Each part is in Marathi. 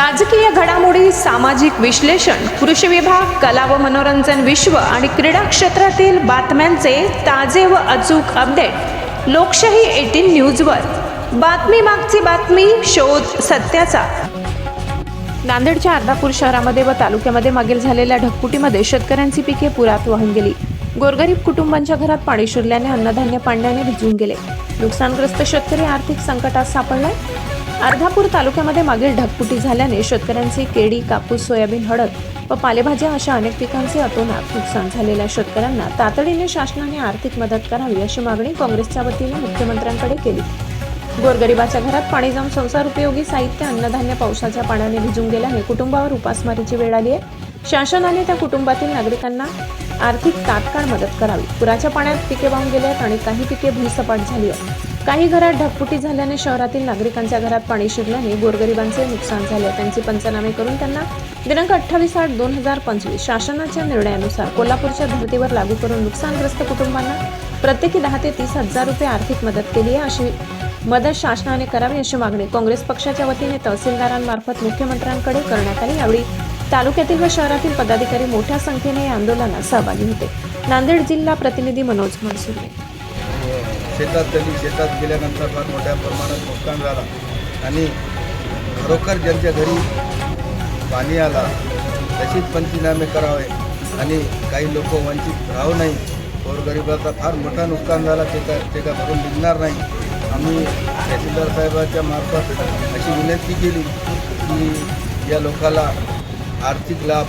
राजकीय घडामोडी सामाजिक विश्लेषण कृषी विभाग कला व मनोरंजन विश्व आणि क्रीडा क्षेत्रातील बातम्यांचे ताजे व अचूक अपडेट लोकशाही एटीन न्यूजवर. बातमी मागची बातमी शोध सत्याचा. नांदेडच्या अर्धापूर शहरामध्ये व तालुक्यामध्ये मागील झालेल्या ढकपुटीमध्ये शेतकऱ्यांची पिके पुरात वाहून गेली. गोरगरीब कुटुंबांच्या घरात पाणी शिरल्याने अन्नधान्य पाण्याने भिजून गेले. नुकसानग्रस्त शेतकरी आर्थिक संकटात सापडलाय? अर्धापूर तालुक्यामध्ये मागील ढगपुटी झाल्याने शेतकऱ्यांची केळी कापूस सोयाबीन हळद व पालेभाज्या अशा अनेक पिकांचे अतोनात नुकसान झालेल्या शेतकऱ्यांना तातडीने शासनाने आर्थिक मदत करावी अशी मागणी काँग्रेसच्या वतीने मुख्यमंत्र्यांकडे केली. गोरगरिबाच्या घरात पाणी जाऊन संसार उपयोगी साहित्य अन्नधान्य पावसाच्या पाण्याने भिजून गेल्याने कुटुंबावर उपासमारीची वेळ आली आहे. शासनाने त्या कुटुंबातील नागरिकांना आर्थिक तात्काळ मदत करावी. पुराच्या पाण्यात पिके वाहून गेले आहेत आणि काही पिके भूसपाट झाली आहेत. काही घरात ढगफुटी झाल्याने शहरातील नागरिकांच्या घरात पाणी शिरल्याने गोरगरिबांचे नुकसान झाले. त्यांचे पंचनामे करून त्यांना दिनांक अठ्ठावीस आठ दोन हजार पंचवीस शासनाच्या निर्णयानुसार कोल्हापूरच्या धर्तीवर लागू करून नुकसानग्रस्त कुटुंबांना प्रत्येकी दहा ते तीस हजार रुपये आर्थिक मदत केली आहे अशी मदत शासनाने करावी अशी मागणी काँग्रेस पक्षाच्या वतीने तहसीलदारांमार्फत मुख्यमंत्र्यांकडे करण्यात आली. यावेळी तालुक्यातील व शहरातील पदाधिकारी मोठ्या संख्येने या आंदोलनात सहभागी होते. नांदेड जिल्हा प्रतिनिधी मनोज मनसुरे. शेतात त्यांनी शेतात गेल्यानंतर फार मोठ्या प्रमाणात नुकसान झाला. आणि खरोखर ज्यांच्या घरी पाणी आला तशीच पंचनामे करावे आणि काही लोक वंचित राहू नाही गोरगरिबाचा फार मोठा नुकसान झाला ते का ते का भरून निघणार नाही. आम्ही तहसीलदार साहेबाच्या मार्फत अशी विनंती केली की या लोकाला आर्थिक लाभ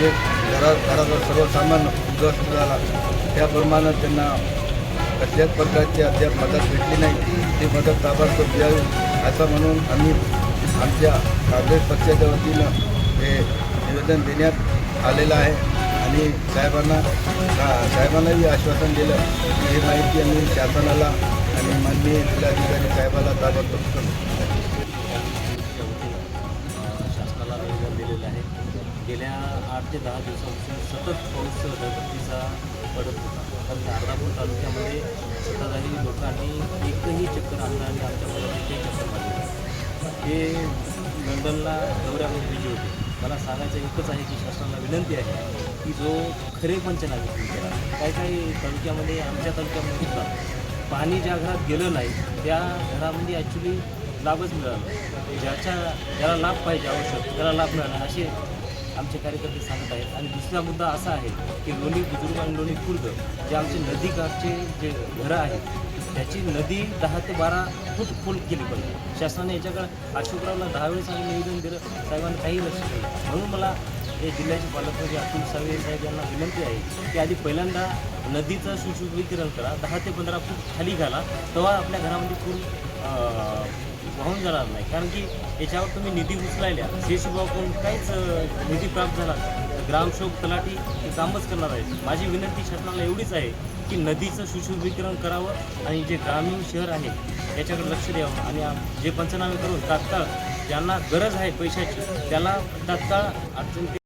जे घरात घराचा सर्व सामान उद्ध्वस्त झाला त्याप्रमाणे त्यांना कसल्याच प्रकारची अद्याप मदत भेटली नाही. ती मदत ताबडतोब द्यावी असं म्हणून आम्ही आमच्या काँग्रेस पक्षाच्या वतीनं हे निवेदन देण्यात आलेलं आहे. आणि साहेबांना साहेबांनाही आश्वासन दिलं. की ही माहिती आम्ही शासनाला आणि माननीय जिल्हाधिकारी साहेबाला ताबडतोब करू शासनाला निवेदन दिलेलं आहे. गेल्या आठ ते दहा दिवसापासून सतत पाऊस दरपट्टीचा पडत होता. कारण अर्धापूर तालुक्यामध्ये सत्ताधारी लोकांनी एकही चक्कर आणलं आणि आमच्या मुलांनी चक्कर मारले हे लंडनला दौऱ्यावर बिजी होते. मला सांगायचं एकच आहे की शासनाला विनंती आहे की जो खरे पंचनामे केला काही काही तालुक्यामध्ये आमच्या तालुक्यामध्ये सुद्धा पाणी ज्या घरात गेलं नाही त्या घरामध्ये ॲक्च्युली लाभच मिळाला ज्याच्या ज्याला लाभ पाहिजे आवश्यक त्याला लाभ मिळाला असे आमचे कार्यकर्ते सांगत आहेत. आणि दुसरा मुद्दा असा आहे की लोणी बुजुर्ग आणि लोणी खुर्द जे आमचे नदीकाठचे जे घरं आहेत त्याची नदी दहा ते बारा फूट खोल केली पाहिजे शासनाने याच्याकडे अशोकरावला दहा वेळेस आम्ही निवेदन दिलं. साहेबांना काही लक्ष दिलं म्हणून मला हे जिल्ह्याचे पालकमंत्री अतुल सावे साहेब यांना विनंती आहे की आधी पहिल्यांदा नदीचं सुशोभीकरण करा. दहा ते पंधरा फूट खाली घाला. तेव्हा आपल्या घरामध्ये पूल जाणार नाही. कारण की याच्यावर तुम्ही निधी उचलायल्या शेषभावाकडून काहीच निधी प्राप्त झाला ग्रामशोक ग्रामसेवक तलाठी हे कामच करणार आहे माझी विनंती शासनाला एवढीच आहे की नदीचं सुशोभीकरण करावं आणि जे ग्रामीण शहर आहे याच्याकडे लक्ष द्यावं. आणि जे पंचनामे करून तात्काळ ज्यांना गरज आहे पैशाची त्याला तात्काळ अडचण